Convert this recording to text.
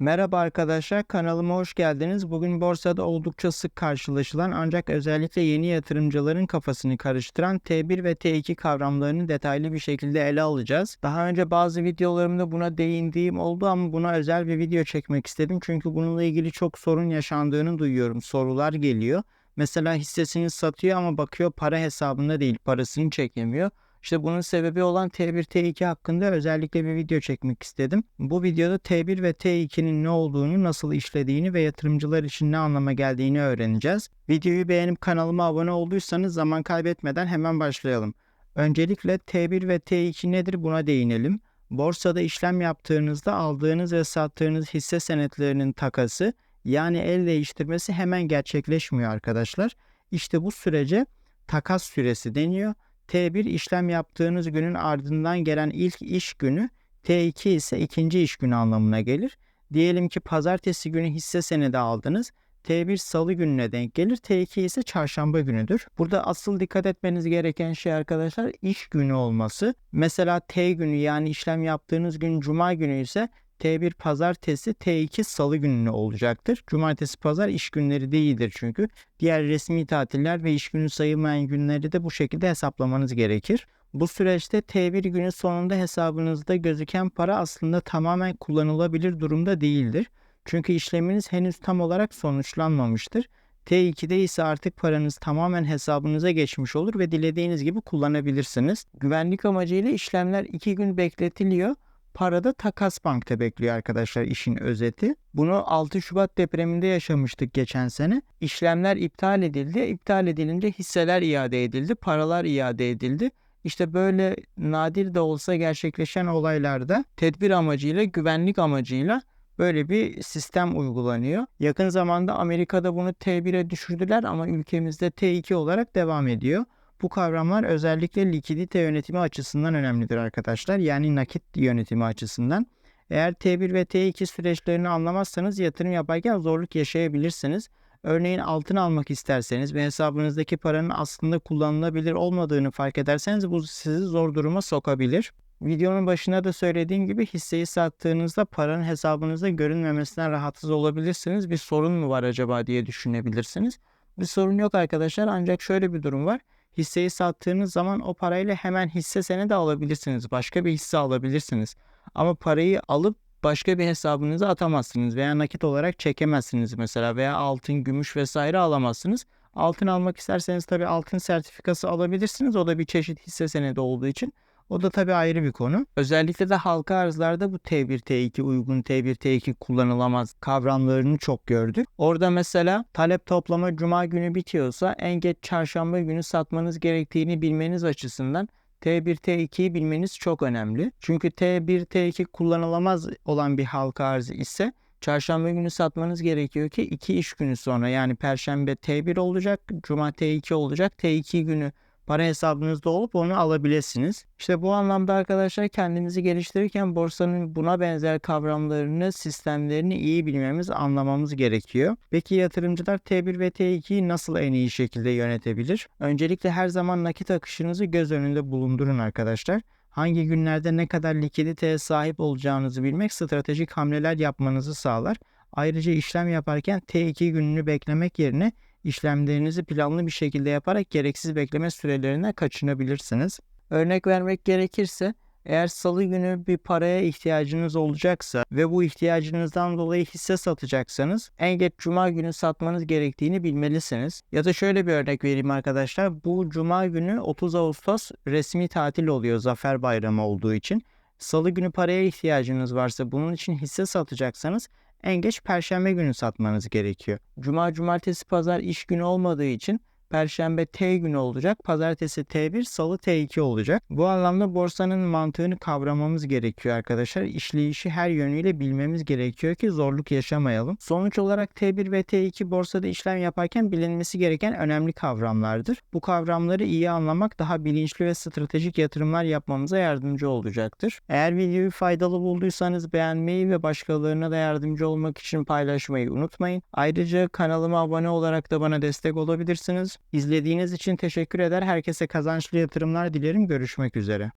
Merhaba arkadaşlar, kanalıma hoş geldiniz. Bugün borsada oldukça sık karşılaşılan ancak özellikle yeni yatırımcıların kafasını karıştıran T1 ve T2 kavramlarını detaylı bir şekilde ele alacağız. Daha önce bazı videolarımda buna değindiğim oldu ama buna özel bir video çekmek istedim. Çünkü bununla ilgili çok sorun yaşandığını duyuyorum. Sorular geliyor. Mesela hissesini satıyor ama bakıyor para hesabında değil, parasını çekemiyor. İşte bunun sebebi olan T1 T2 hakkında özellikle bir video çekmek istedim. Bu videoda T1 ve T2'nin ne olduğunu, nasıl işlediğini ve yatırımcılar için ne anlama geldiğini öğreneceğiz. Videoyu beğenip kanalıma abone olduysanız zaman kaybetmeden hemen başlayalım. Öncelikle T1 ve T2 nedir buna değinelim. Borsada işlem yaptığınızda aldığınız ve sattığınız hisse senetlerinin takası yani el değiştirmesi hemen gerçekleşmiyor arkadaşlar. İşte bu sürece takas süresi deniyor. T1 işlem yaptığınız günün ardından gelen ilk iş günü, T2 ise ikinci iş günü anlamına gelir. Diyelim ki pazartesi günü hisse senedi aldınız. T1 salı gününe denk gelir. T2 ise çarşamba günüdür. Burada asıl dikkat etmeniz gereken şey arkadaşlar iş günü olması. Mesela T günü yani işlem yaptığınız gün cuma günü ise T1 pazartesi, T2 salı gününe olacaktır. Cumartesi pazar iş günleri değildir çünkü. Diğer resmi tatiller ve iş günü sayılmayan günleri de bu şekilde hesaplamanız gerekir. Bu süreçte T1 günü sonunda hesabınızda gözüken para aslında tamamen kullanılabilir durumda değildir. Çünkü işleminiz henüz tam olarak sonuçlanmamıştır. T2'de ise artık paranız tamamen hesabınıza geçmiş olur ve dilediğiniz gibi kullanabilirsiniz. Güvenlik amacıyla işlemler 2 gün bekletiliyor Parada takas bankta bekliyor arkadaşlar işin özeti. Bunu 6 Şubat depreminde yaşamıştık geçen sene. İşlemler iptal edildi. İptal edilince hisseler iade edildi, paralar iade edildi. İşte böyle nadir de olsa gerçekleşen olaylarda tedbir amacıyla, güvenlik amacıyla böyle bir sistem uygulanıyor. Yakın zamanda Amerika'da bunu T1'e düşürdüler ama ülkemizde T2 olarak devam ediyor. Bu kavramlar özellikle likidite yönetimi açısından önemlidir arkadaşlar. Yani nakit yönetimi açısından. Eğer T1 ve T2 süreçlerini anlamazsanız yatırım yaparken zorluk yaşayabilirsiniz. Örneğin altın almak isterseniz ve hesabınızdaki paranın aslında kullanılabilir olmadığını fark ederseniz bu sizi zor duruma sokabilir. Videonun başında da söylediğim gibi hisseyi sattığınızda paranın hesabınızda görünmemesinden rahatsız olabilirsiniz. Bir sorun mu var acaba diye düşünebilirsiniz. Bir sorun yok arkadaşlar ancak şöyle bir durum var hisseyi sattığınız zaman o parayla hemen hisse senedi alabilirsiniz. Başka bir hisse alabilirsiniz. Ama parayı alıp başka bir hesabınıza atamazsınız veya nakit olarak çekemezsiniz mesela veya altın, gümüş vesaire alamazsınız. Altın almak isterseniz tabii altın sertifikası alabilirsiniz. O da bir çeşit hisse senedi olduğu için. O da tabii ayrı bir konu. Özellikle de halka arzlarda bu T1, T2 uygun, T1, T2 kullanılamaz kavramlarını çok gördük. Orada mesela talep toplama cuma günü bitiyorsa en geç çarşamba günü satmanız gerektiğini bilmeniz açısından T1, T2'yi bilmeniz çok önemli. Çünkü T1, T2 kullanılamaz olan bir halka arzı ise çarşamba günü satmanız gerekiyor ki 2 iş günü sonra yani perşembe T1 olacak, cuma T2 olacak. T2 günü para hesabınızda olup onu alabilirsiniz. İşte bu anlamda arkadaşlar kendimizi geliştirirken borsanın buna benzer kavramlarını, sistemlerini iyi bilmemiz, anlamamız gerekiyor. Peki yatırımcılar T1 ve T2'yi nasıl en iyi şekilde yönetebilir? Öncelikle her zaman nakit akışınızı göz önünde bulundurun arkadaşlar hangi günlerde ne kadar likiditeye sahip olacağınızı bilmek stratejik hamleler yapmanızı sağlar. Ayrıca işlem yaparken T2 gününü beklemek yerine işlemlerinizi planlı bir şekilde yaparak gereksiz bekleme sürelerine kaçınabilirsiniz. Örnek vermek gerekirse eğer salı günü bir paraya ihtiyacınız olacaksa ve bu ihtiyacınızdan dolayı hisse satacaksanız en geç cuma günü satmanız gerektiğini bilmelisiniz. Ya da şöyle bir örnek vereyim arkadaşlar. Bu cuma günü 30 Ağustos resmi tatil oluyor Zafer Bayramı olduğu için. Salı günü paraya ihtiyacınız varsa bunun için hisse satacaksanız en geç perşembe günü satmanız gerekiyor. Cuma, cumartesi, pazar iş günü olmadığı için Perşembe T günü olacak. Pazartesi T1, Salı T2 olacak. Bu anlamda borsanın mantığını kavramamız gerekiyor arkadaşlar. İşleyişi her yönüyle bilmemiz gerekiyor ki zorluk yaşamayalım. Sonuç olarak T1 ve T2 borsada işlem yaparken bilinmesi gereken önemli kavramlardır. Bu kavramları iyi anlamak daha bilinçli ve stratejik yatırımlar yapmamıza yardımcı olacaktır. Eğer videoyu faydalı bulduysanız beğenmeyi ve başkalarına da yardımcı olmak için paylaşmayı unutmayın. Ayrıca kanalıma abone olarak da bana destek olabilirsiniz. İzlediğiniz için teşekkür eder. Herkese kazançlı yatırımlar dilerim. Görüşmek üzere.